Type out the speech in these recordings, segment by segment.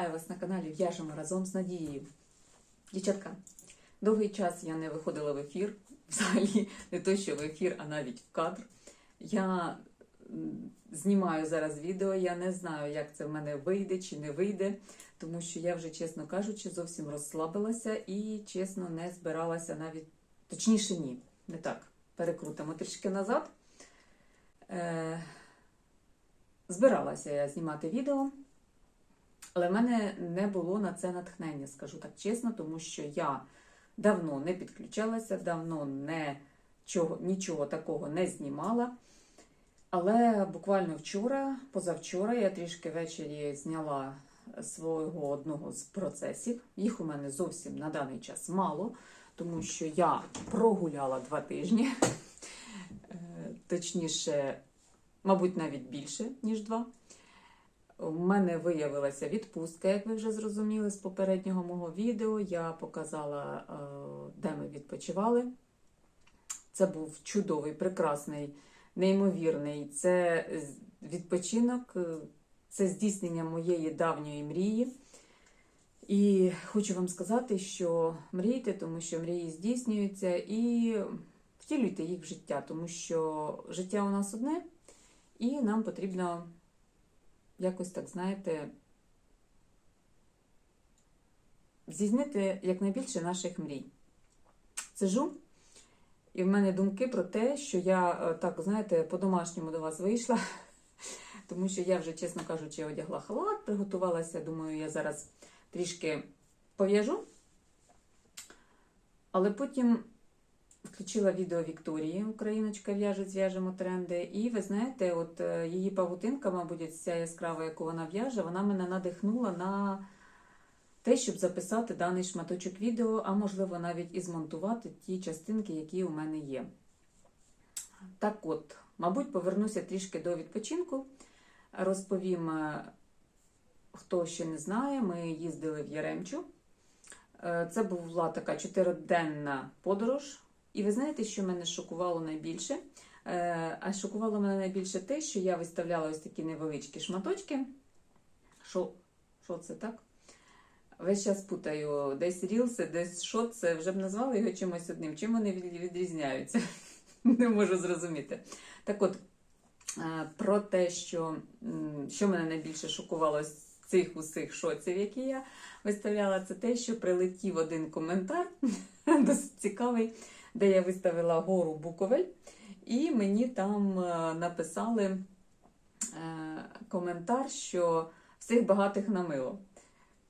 Вітаю вас на каналі В'яжемо разом з Надією. Дівчатка, довгий час я не виходила в ефір, взагалі не то, що в ефір, а навіть в кадр. Я знімаю зараз відео, я не знаю, як це в мене вийде чи не вийде, тому що я вже, чесно кажучи, зовсім розслабилася і, чесно, не збиралася навіть, точніше, ні, не так. Перекрутимо трішки назад. Е, збиралася я знімати відео. Але в мене не було на це натхнення, скажу так чесно, тому що я давно не підключалася, давно не, чого, нічого такого не знімала. Але буквально вчора, позавчора, я трішки ввечері зняла свого одного з процесів. Їх у мене зовсім на даний час мало, тому що я прогуляла два тижні, Е, точніше, мабуть, навіть більше, ніж два. У мене виявилася відпустка, як ви вже зрозуміли з попереднього мого відео. Я показала, е, де ми відпочивали. Це був чудовий, прекрасний, неймовірний. Це відпочинок, е, це здійснення моєї давньої мрії. І хочу вам сказати, що мрійте, тому що мрії здійснюються, і втілюйте їх в життя, тому що життя у нас одне, і нам потрібно якось так, знаєте, здійснити якнайбільше наших мрій. Сижу, і в мене думки про те, що я е, так, знаєте, по-домашньому до вас вийшла, тому що я вже, чесно кажучи, одягла халат, приготувалася. Думаю, я зараз трішки пов'яжу. Але потім включила відео Вікторії, Україночка в'яже, зв'яжемо тренди. І ви знаєте, от е, її павутинка, мабуть, ця яскрава, яку вона в'яже, вона мене надихнула на те, щоб записати даний шматочок відео, а можливо навіть і змонтувати ті частинки, які у мене є. Так от, мабуть, повернуся трішки до відпочинку. Розповім, е, хто ще не знає, ми їздили в Яремчу. Е, Це була така чотириденна подорож. І ви знаєте, що мене шокувало найбільше? Е, А шокувало мене найбільше те, що я виставляла ось такі невеличкі шматочки. Що, що це так? Весь час путаю, десь рілси, десь що це, вже б назвали його чимось одним. Чим вони відрізняються? Не можу зрозуміти. Так от, е, про те, що, що мене найбільше шокувало з цих усіх шоців, які я виставляла, це те, що прилетів один коментар, досить цікавий, де я виставила гору Буковель, і мені там е, написали е, коментар, що всіх багатих намило.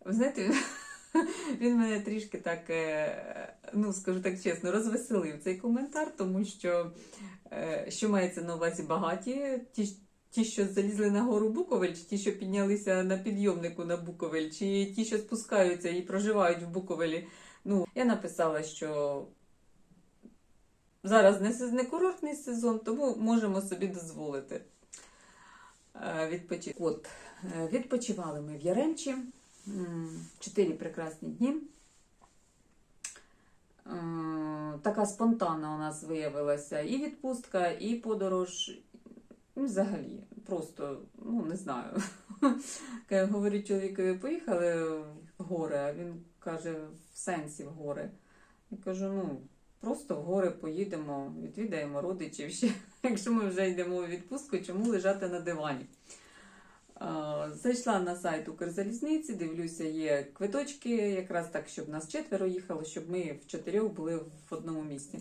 Ви знаєте, він мене трішки так, е, ну скажу так чесно, розвеселив цей коментар, тому що що мається на увазі багаті, ті, ті, що залізли на гору Буковель, чи ті, що піднялися на підйомнику на Буковель, чи ті, що спускаються і проживають в Буковелі. Ну, я написала, що зараз не, курортний сезон, тому можемо собі дозволити е, відпочити. От, е, відпочивали ми в Яремчі. Чотири прекрасні дні. Е, Така спонтанна у нас виявилася і відпустка, і подорож. Взагалі, просто, ну, не знаю. Я говорю чоловікові, поїхали в гори, а він каже, в сенсі в гори. Я кажу, ну, просто в гори поїдемо, відвідаємо родичів ще. Якщо ми вже йдемо у відпустку, чому лежати на дивані? Зайшла на сайт Укрзалізниці, дивлюся, є квиточки, якраз так, щоб нас четверо їхало, щоб ми в чотирьох були в одному місці.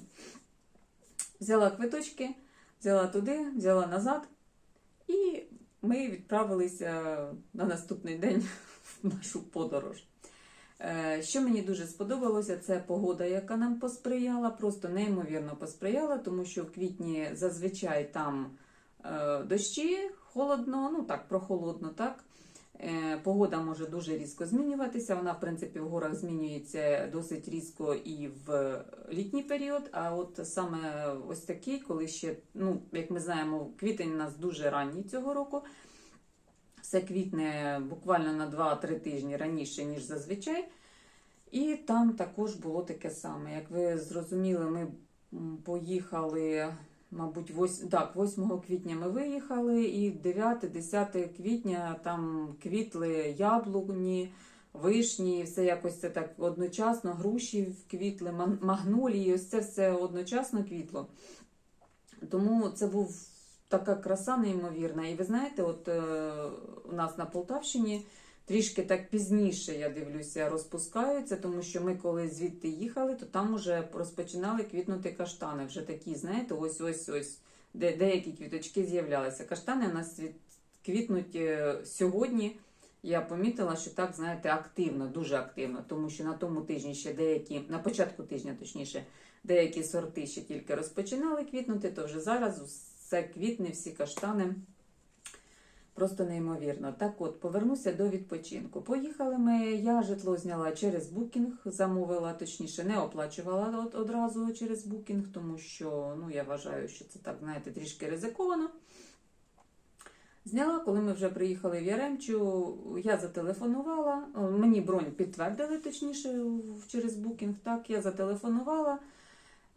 Взяла квиточки, взяла туди, взяла назад, і ми відправилися на наступний день в нашу подорож. Е, Що мені дуже сподобалося, це погода, яка нам посприяла, просто неймовірно посприяла, тому що в квітні зазвичай там е, дощі, холодно, ну так, прохолодно, так. Е, Погода може дуже різко змінюватися. Вона, в принципі, в горах змінюється досить різко і в літній період. А от саме ось такий, коли ще, ну, як ми знаємо, квітень у нас дуже ранній цього року. Все квітне буквально на 2-3 тижні раніше, ніж зазвичай. І там також було таке саме. Як ви зрозуміли, ми поїхали мабуть, 8, так, 8 квітня ми виїхали, і 9-10 квітня там квітли яблуні, вишні, все якось це так одночасно, груші квітли, магнолії, ось це все одночасно квітло. Тому це був така краса неймовірна. І ви знаєте, от е, у нас на Полтавщині трішки так пізніше, я дивлюся, розпускаються, тому що ми коли звідти їхали, то там уже розпочинали квітнути каштани. Вже такі, знаєте, ось ось ось, де деякі квіточки з'являлися. Каштани у нас квітнуть е, сьогодні. Я помітила, що так, знаєте, активно, дуже активно, тому що на тому тижні ще деякі, на початку тижня, точніше, деякі сорти ще тільки розпочинали квітнути, то вже зараз все квітне, всі каштани. Просто неймовірно. Так от, повернуся до відпочинку. Поїхали ми, я житло зняла через букінг, замовила, точніше, не оплачувала от, одразу через букінг, тому що ну, я вважаю, що це так, знаєте, трішки ризиковано. Зняла, коли ми вже приїхали в Яремчу, я зателефонувала. Мені бронь підтвердили, точніше, через букінг. Так, я зателефонувала.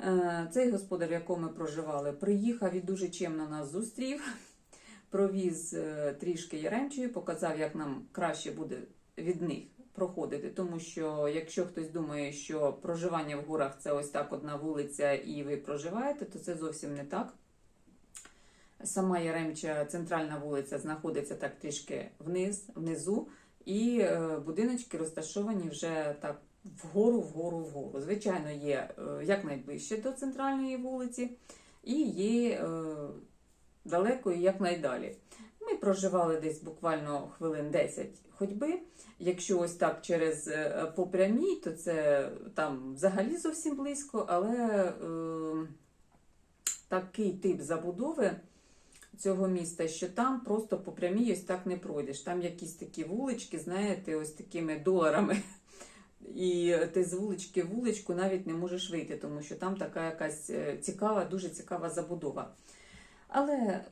Е, Цей господар, в якому ми проживали, приїхав і дуже чемно нас зустрів. Провіз е, трішки Яремчою, показав, як нам краще буде від них проходити. Тому що якщо хтось думає, що проживання в горах це ось так одна вулиця, і ви проживаєте, то це зовсім не так. Сама Яремча, центральна вулиця, знаходиться так трішки вниз, внизу, і е, будиночки розташовані вже так вгору, вгору, вгору. Звичайно, є е, якнайближче до центральної вулиці, і є е, далеко і якнайдалі. Ми проживали десь буквально хвилин 10 ходьби. Якщо ось так через е, по прямій, то це там взагалі зовсім близько, але е, такий тип забудови цього міста, що там просто по прямій ось так не пройдеш. Там якісь такі вулички, знаєте, ось такими доларами. І ти з вулички в вуличку навіть не можеш вийти, тому що там така якась е, цікава, дуже цікава забудова. Але е,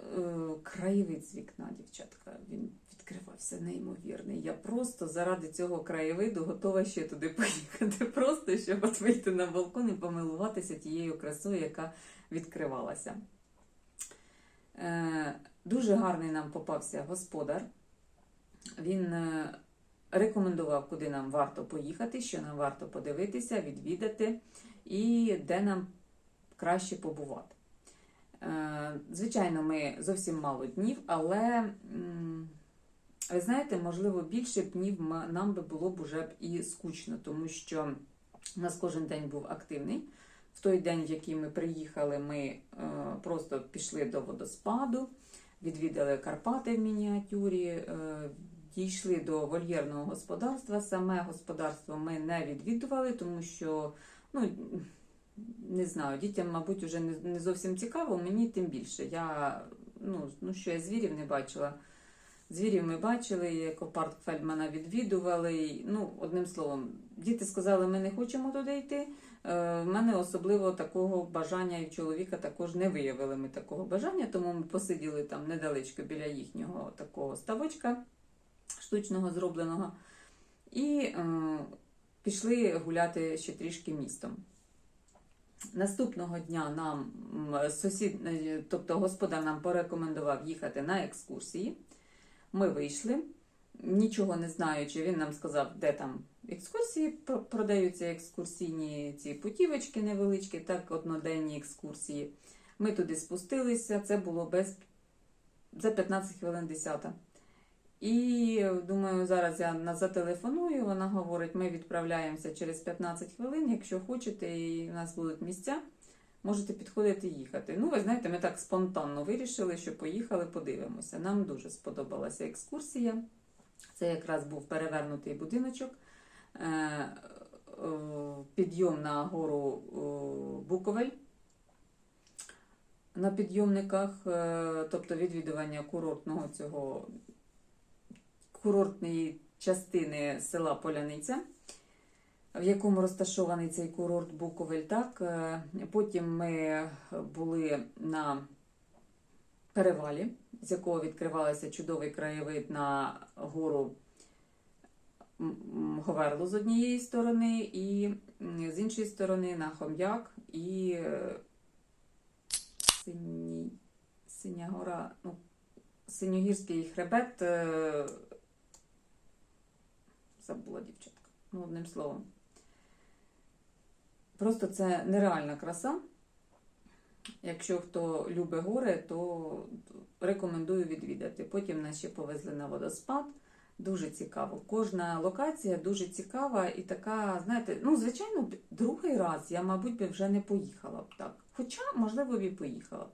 краєвид з вікна, дівчатка, він відкривався неймовірний. Я просто заради цього краєвиду готова ще туди поїхати. Просто щоб от вийти на балкон і помилуватися тією красою, яка відкривалася. Е, дуже гарний нам попався господар. Він е, рекомендував, куди нам варто поїхати, що нам варто подивитися, відвідати і де нам краще побувати. Е, Звичайно, ми зовсім мало днів, але ви знаєте, можливо, більше днів нам би було б уже б і скучно, тому що у нас кожен день був активний. В той день, в який ми приїхали, ми е, просто пішли до водоспаду, відвідали Карпати в мініатюрі, е, дійшли до вольєрного господарства. Саме господарство ми не відвідували, тому що, ну, не знаю, дітям, мабуть, вже не, зовсім цікаво, мені тим більше. Я, ну, ну що я звірів не бачила. Звірів ми бачили, екопарк Фельдмана відвідували. Ну, одним словом, діти сказали, ми не хочемо туди йти. Е, В мене особливо такого бажання і чоловіка також не виявили ми такого бажання, тому ми посиділи там недалечко біля їхнього такого ставочка штучного зробленого. І е, пішли гуляти ще трішки містом. Наступного дня нам сусід, е, тобто господар нам порекомендував їхати на екскурсії. Ми вийшли, нічого не знаючи, він нам сказав, де там екскурсії продаються екскурсійні ці путівочки невеличкі, так, одноденні екскурсії. Ми туди спустилися, це було без за 15 хвилин 10. І думаю, зараз я на- зателефоную. Вона говорить, ми відправляємося через 15 хвилин. Якщо хочете, і у нас будуть місця, можете підходити і їхати. Ну, ви знаєте, ми так спонтанно вирішили, що поїхали, подивимося. Нам дуже сподобалася екскурсія. Це якраз був перевернутий будиночок. Е, Підйом на гору е, Буковель. На підйомниках, е, тобто відвідування курортного цього курортної частини села Поляниця, в якому розташований цей курорт Буковель. Так? Е, Потім ми були на перевалі, з якого відкривався чудовий краєвид на гору Говерлу з однієї сторони, і з іншої сторони на Хом'як і е, Синій, Синя гора, ну, Синьогірський хребет. Е, забула дівчатка. Ну, одним словом. Просто це нереальна краса. Якщо хто любить гори, то рекомендую відвідати. Потім нас ще повезли на водоспад. Дуже цікаво. Кожна локація дуже цікава і така, знаєте, ну, звичайно, другий раз я, мабуть, би вже не поїхала б так. Хоча, можливо, б і поїхала.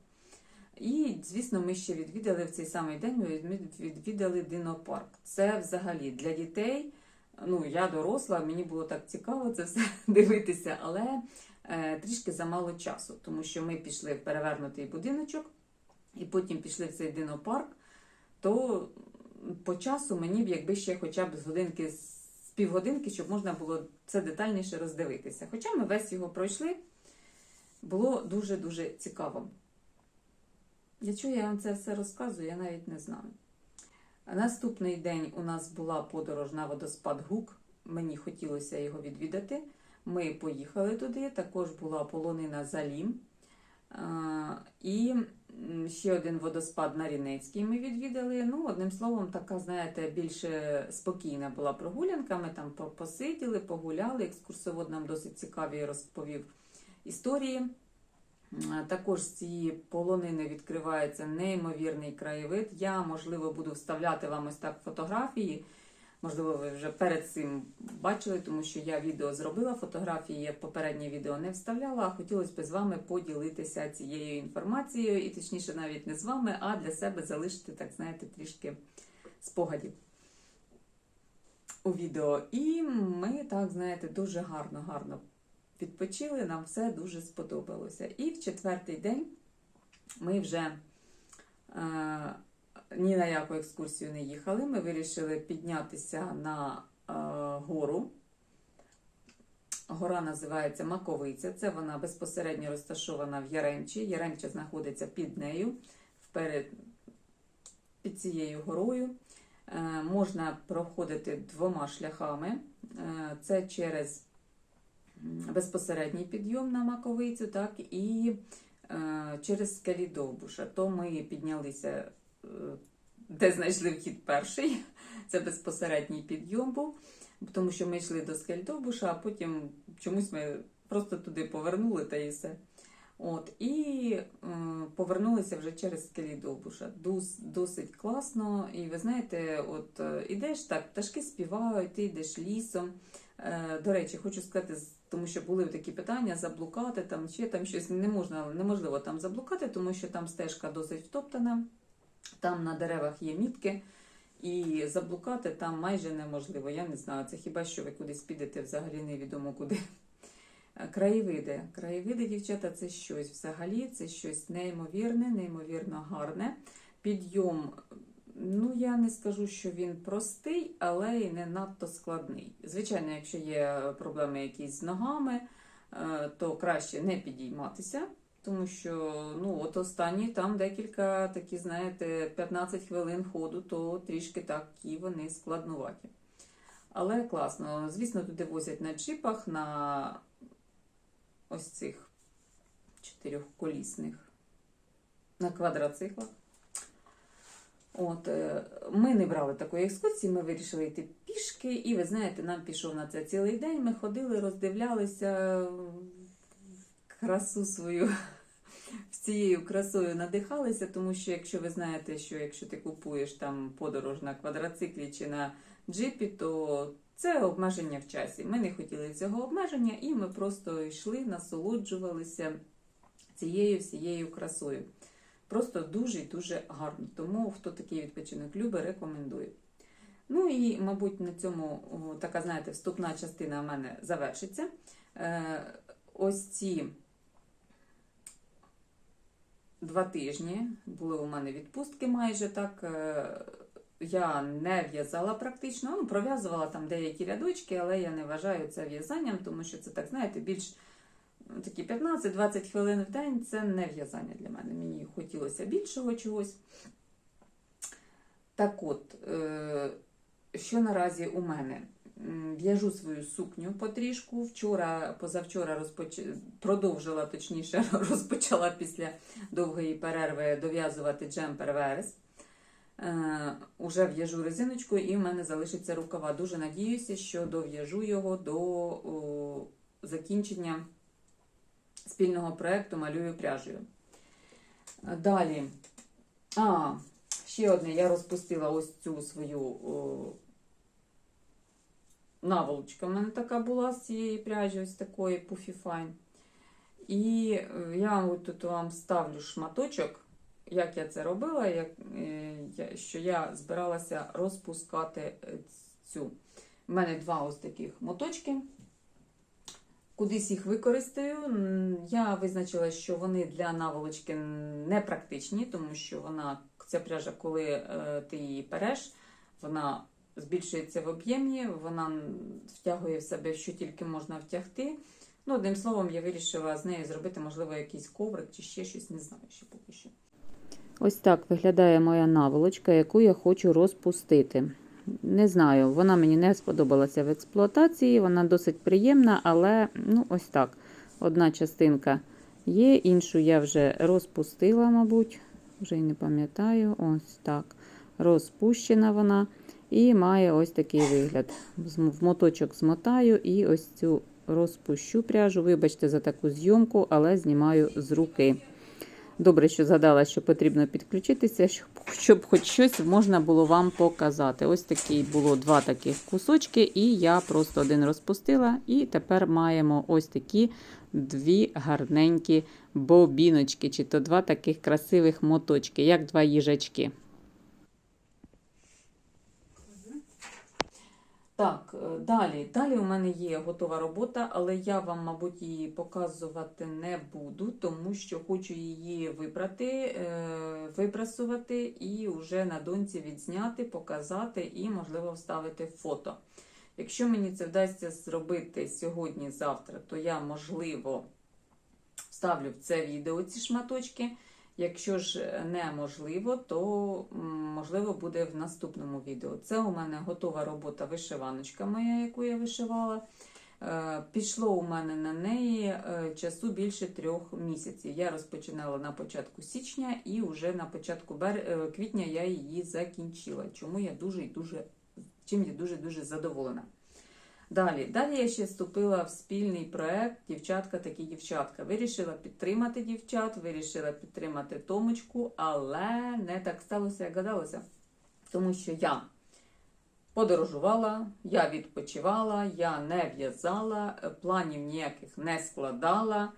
І, звісно, ми ще відвідали в цей самий день, ми відвідали динопарк. Це взагалі для дітей. Ну, я доросла, мені було так цікаво це все дивитися, але е, трішки замало часу, тому що ми пішли в перевернутий будиночок і потім пішли в цей динопарк, то по часу мені б якби ще хоча б з годинки, з півгодинки, щоб можна було це детальніше роздивитися. Хоча ми весь його пройшли, було дуже-дуже цікаво. Для чого я вам це все розказую, я навіть не знаю. Наступний день у нас була подорож на водоспад Гук. Мені хотілося його відвідати. Ми поїхали туди. Також була полонина Залім. І ще один водоспад на Рінецький ми відвідали. Ну, одним словом, така, знаєте, більш спокійна була прогулянка. Ми там посиділи, погуляли. Екскурсовод нам досить цікаві розповів історії. М, Також з цієї полонини відкривається неймовірний краєвид. Я, можливо, буду вставляти вам ось так фотографії. Можливо, ви вже перед цим бачили, тому що я відео зробила фотографії, я попереднє відео не вставляла, а хотілося б з вами поділитися цією інформацією, і точніше, навіть не з вами, а для себе залишити, так знаєте, трішки спогадів у відео. І ми, так знаєте, дуже гарно, гарно відпочили, нам все дуже сподобалося. І в четвертий день ми вже е, ні на яку екскурсію не їхали. Ми вирішили піднятися на е, гору. Гора називається Маковиця. Це вона безпосередньо розташована в Яремчі. Яремча знаходиться під нею, вперед під цією горою. Е, можна проходити двома шляхами. Е, це через безпосередній підйом на Маковицю, так, і е, через скелі Довбуша. То ми піднялися, е, де знайшли вхід перший. Це безпосередній підйом був, тому що ми йшли до Скельдовбуша, а потім чомусь ми просто туди повернули та і все. От, і е, повернулися вже через скелі Довбуша. Дос, досить класно. І ви знаєте, от е, ідеш так, пташки співають, ти йдеш лісом. Е, до речі, хочу сказати, тому що були такі питання, заблукати там, ще там щось не можна, неможливо там заблукати, тому що там стежка досить втоптана, там на деревах є мітки. І заблукати там майже неможливо. Я не знаю, це хіба що ви кудись підете взагалі невідомо куди. Е, Краєвиди. Краєвиди, дівчата, це щось взагалі, це щось неймовірне, неймовірно гарне. Підйом, ну я не скажу, що він простий, але й не надто складний. Звичайно, якщо є проблеми якісь з ногами, е, то краще не підійматися. Тому що ну, от останні там декілька такі, знаєте, 15 хвилин ходу, то трішки такі вони складнуваті. Але класно. Звісно, туди возять на джипах, на ось цих чотирьохколісних, на квадроциклах. От, е, ми не брали такої екскурсії, ми вирішили йти пішки, і ви знаєте, нам пішов на це цілий день. Ми ходили, роздивлялися красу свою цією красою надихалися, тому що якщо ви знаєте, що якщо ти купуєш там подорож на квадроциклі чи на джипі, то це обмеження в часі. Ми не хотіли цього обмеження, і ми просто йшли, насолоджувалися цією всією красою. Просто дуже і дуже гарно. Тому хто такий відпочинок любить, рекомендую. Ну і, мабуть, на цьому така, знаєте, вступна частина в мене завершиться. Е, ось ці два тижні були у мене відпустки майже так. е, Я не в'язала практично, ну, пров'язувала там деякі рядочки, але я не вважаю це в'язанням, тому що це так, знаєте, більш такі 15-20 хвилин в день це не в'язання для мене. Мені хотілося більшого чогось. Так от, е, що наразі у мене? в'яжу свою сукню потрішку. Вчора, позавчора розпоч... продовжила, точніше, розпочала після довгої перерви дов'язувати джемпер верес. Е, уже в'яжу резиночку і в мене залишиться рукава. Дуже надіюся, що дов'яжу його до закінчення спільного проєкту Малюю пряжею. Е, Далі. А, ще одне, я розпустила ось цю свою о, наволочка. У мене така була з цієї пряжі, ось такої Fine. І е, я тут вам ставлю шматочок, як я це робила, як, е, що я збиралася розпускати цю. У мене два ось таких моточки. Кудись їх використаю. Я визначила, що вони для наволочки не практичні, тому що вона, ця пряжа, коли е, ти її переш, вона збільшується в об'ємі, вона втягує в себе, що тільки можна втягти. Ну, одним словом, я вирішила з нею зробити, можливо, якийсь коврик чи ще щось, не знаю ще поки що. Ось так виглядає моя наволочка, яку я хочу розпустити. Не знаю, вона мені не сподобалася в експлуатації, вона досить приємна, але ну ось так. Одна частинка є, іншу я вже розпустила, мабуть, вже й не пам'ятаю. Ось так. Розпущена вона і має ось такий вигляд. В моточок змотаю і ось цю розпущу пряжу. Вибачте за таку зйомку, але знімаю з руки. Добре, що згадала, що потрібно підключитися, щоб, хоч щось можна було вам показати. Ось такі було два таких кусочки, і я просто один розпустила. І тепер маємо ось такі дві гарненькі бобіночки, чи то два таких красивих моточки, як два їжачки. Так, е, далі. Далі у мене є готова робота, але я вам, мабуть, її показувати не буду, тому що хочу її вибрати, е, випрасувати і вже на доньці відзняти, показати і, можливо, вставити фото. Якщо мені це вдасться зробити сьогодні-завтра, то я, можливо, вставлю в це відео ці шматочки. Якщо ж неможливо, то можливо буде в наступному відео. Це у мене готова робота вишиваночка моя, яку я вишивала. Е, Пішло у мене на неї е, часу більше трьох місяців. Я розпочинала на початку січня і вже на початку бер... е, квітня я її закінчила. Чому я дуже і дуже чим я дуже дуже задоволена. Далі, далі я ще вступила в спільний проект Дівчатка такі дівчатка. Вирішила підтримати дівчат, вирішила підтримати Томочку, але не так сталося, як гадалося. Тому що я подорожувала, я відпочивала, я не в'язала, планів ніяких не складала.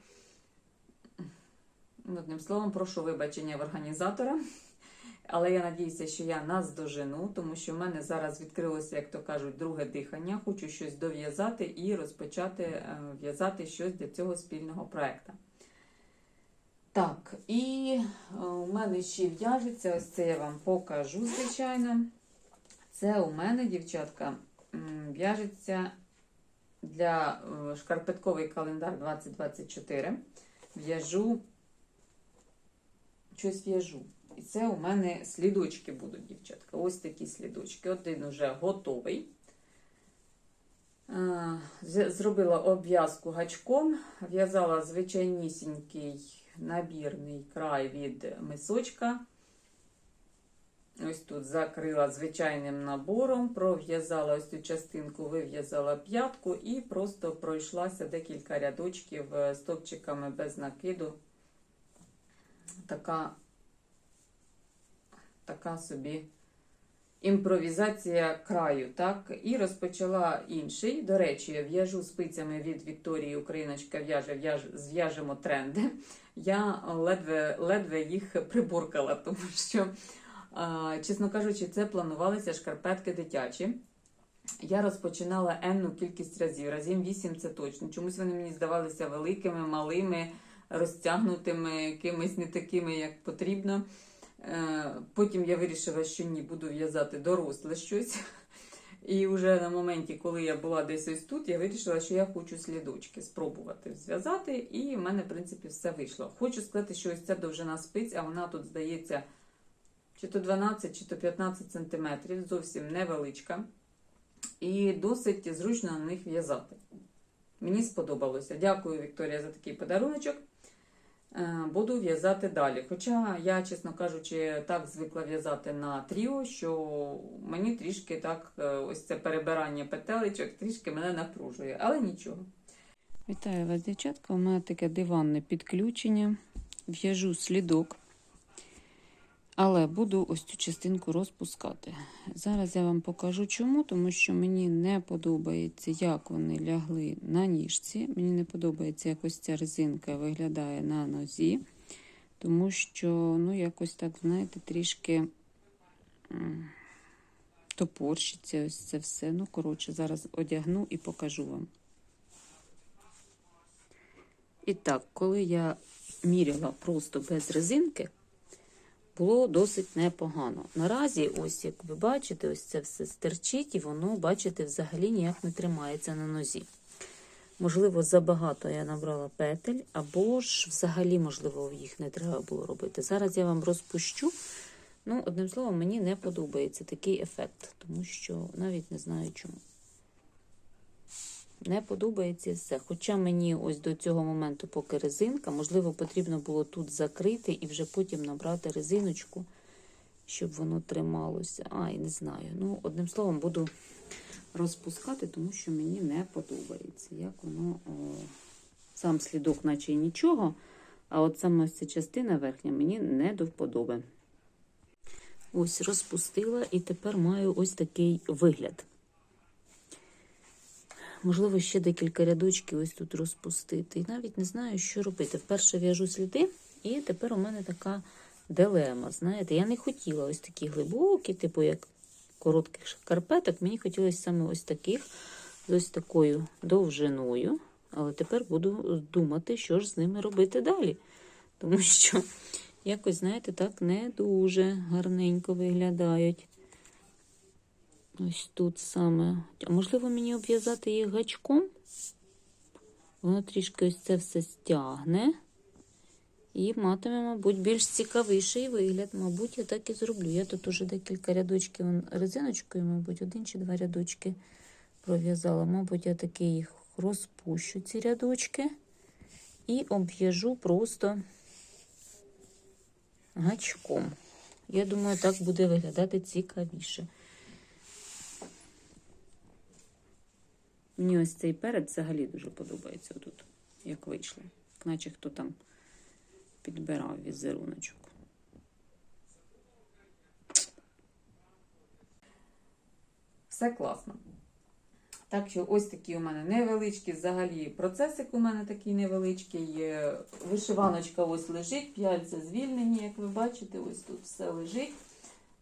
Одним словом, прошу вибачення в організатора. Але я надіюся, що я наздожену, тому що в мене зараз відкрилося, як то кажуть, друге дихання. Хочу щось дов'язати і розпочати е, в'язати щось для цього спільного проекту. Так, і е, у мене ще в'яжеться, ось це я вам покажу, звичайно. Це у мене, дівчатка, в'яжеться для е, шкарпетковий календар 2024. В'яжу, щось в'яжу. І це у мене слідочки будуть, дівчатка. Ось такі слідочки. Один уже готовий. Зробила обв'язку гачком, в'язала звичайнісінький набірний край від мисочка. Ось тут закрила звичайним набором, пров'язала ось цю частинку, вив'язала п'ятку і просто пройшлася декілька рядочків е, стовпчиками без накиду. Така така собі імпровізація краю. так? І розпочала інший. До речі, я в'яжу спицями від Вікторії Україночка в'яже, в'яж- зв'яжемо тренди. Я ледве, ледве їх приборкала, тому що, чесно кажучи, це планувалися шкарпетки дитячі. Я розпочинала енну кількість разів, разів 8 це точно. Чомусь вони мені здавалися великими, малими, розтягнутими, якимись не такими, як потрібно. Е, Потім я вирішила, що ні, буду в'язати доросле щось. І вже на моменті, коли я була десь ось тут, я вирішила, що я хочу слідочки спробувати зв'язати, і в мене, в принципі, все вийшло. Хочу сказати, що ось ця довжина спиць, а вона тут, здається, чи то 12, чи то 15 сантиметрів, зовсім невеличка. і досить зручно на них в'язати. Мені сподобалося. Дякую, Вікторія, за такий подаруночок. Е, Буду в'язати далі. Хоча я, чесно кажучи, так звикла в'язати на тріо, що мені трішки так, е, ось це перебирання петелечок, трішки мене напружує, але нічого. Вітаю вас, дівчатка. У мене таке диванне підключення. В'яжу слідок. Але буду ось цю частинку розпускати. Зараз я вам покажу чому, тому що мені не подобається, як вони лягли на ніжці. Мені не подобається, як ось ця резинка виглядає на нозі. Тому що, ну, якось так, знаєте, трішки топорщиться ось це все. Ну, коротше, зараз одягну і покажу вам. І так, коли я міряла просто без резинки, було досить непогано. Наразі, ось як ви бачите, ось це все стерчить, і воно, бачите, взагалі ніяк не тримається на нозі. Можливо, забагато я набрала петель, або ж взагалі, можливо, їх не треба було робити. Зараз я вам розпущу. Ну, одним словом, мені не подобається такий ефект, тому що навіть не знаю чому. Не подобається все. Хоча мені ось до цього моменту, поки резинка, можливо, потрібно було тут закрити і вже потім набрати резиночку, щоб воно трималося. Ай, не знаю. Ну, одним словом, буду розпускати, тому що мені не подобається. Як воно о, сам слідок, наче й нічого. А от саме ця частина верхня мені не до вподоби. Ось розпустила і тепер маю ось такий вигляд. Можливо, ще декілька рядочків ось тут розпустити. І навіть не знаю, що робити. Вперше в'яжу сліди, і тепер у мене така дилема. Знаєте, я не хотіла ось такі глибокі, типу як коротких шкарпеток. Мені хотілося саме ось таких з ось такою довжиною. Але тепер буду думати, що ж з ними робити далі. Тому що якось, знаєте, так не дуже гарненько виглядають. Ось тут саме. А можливо, мені обв'язати їх гачком? Воно трішки ось це все стягне. І матиме, мабуть, більш цікавіший вигляд. Мабуть, я так і зроблю. Я тут уже декілька рядочків резиночкою, мабуть, один чи два рядочки пров'язала. Мабуть, я таки їх розпущу, ці рядочки, і обв'яжу просто гачком. Я думаю, так буде виглядати цікавіше. Мені ось цей перед взагалі дуже подобається тут, як вийшло. Наче хто там підбирав візеруночок. Все класно. Так що ось такі у мене невеличкі взагалі процесик у мене такий невеличкий. Вишиваночка ось лежить, п'яльця звільнені, як ви бачите, ось тут все лежить.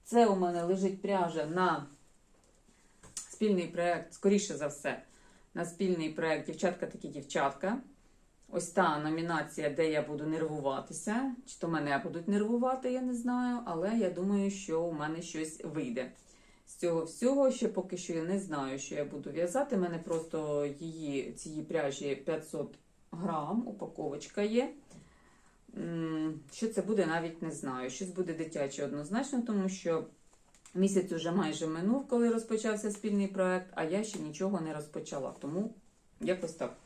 Це у мене лежить пряжа на спільний проєкт, скоріше за все, на спільний проєкт Дівчатка такі дівчатка. Ось та номінація, де я буду нервуватися. Чи то мене будуть нервувати, я не знаю, але я думаю, що у мене щось вийде. З цього всього, ще поки що я не знаю, що я буду в'язати. У мене просто її, цієї пряжі 500 грам, упаковочка є. Що це буде, навіть не знаю. Щось буде дитяче однозначно, тому що місяць уже майже минув, коли розпочався спільний проект, а я ще нічого не розпочала. Тому якось так.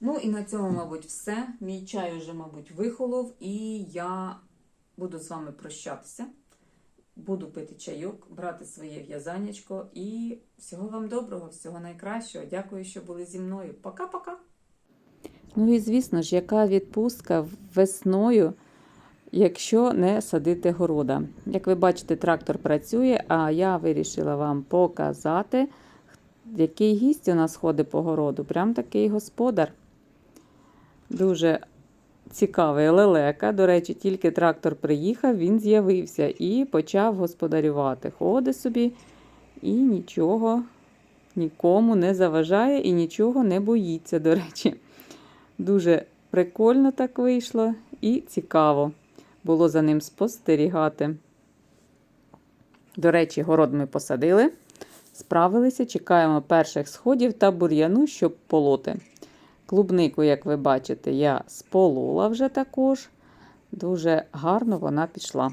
Ну і на цьому, мабуть, все. Мій чай уже, мабуть, вихолов, і я буду з вами прощатися. Буду пити чайок, брати своє в'язаннячко і всього вам доброго, всього найкращого. Дякую, що були зі мною. Пока-пока! Ну і звісно ж, яка відпустка весною, якщо не садити города. Як ви бачите, трактор працює, а я вирішила вам показати, який гість у нас ходить по городу. Прям такий господар. Дуже цікавий лелека. До речі, тільки трактор приїхав, він з'явився і почав господарювати. Ходить собі і нічого нікому не заважає і нічого не боїться, до речі. Дуже прикольно так вийшло і цікаво було за ним спостерігати. До речі, город ми посадили, справилися, чекаємо перших сходів та бур'яну, щоб полоти. Клубнику, як ви бачите, я сполола вже також. Дуже гарно вона пішла.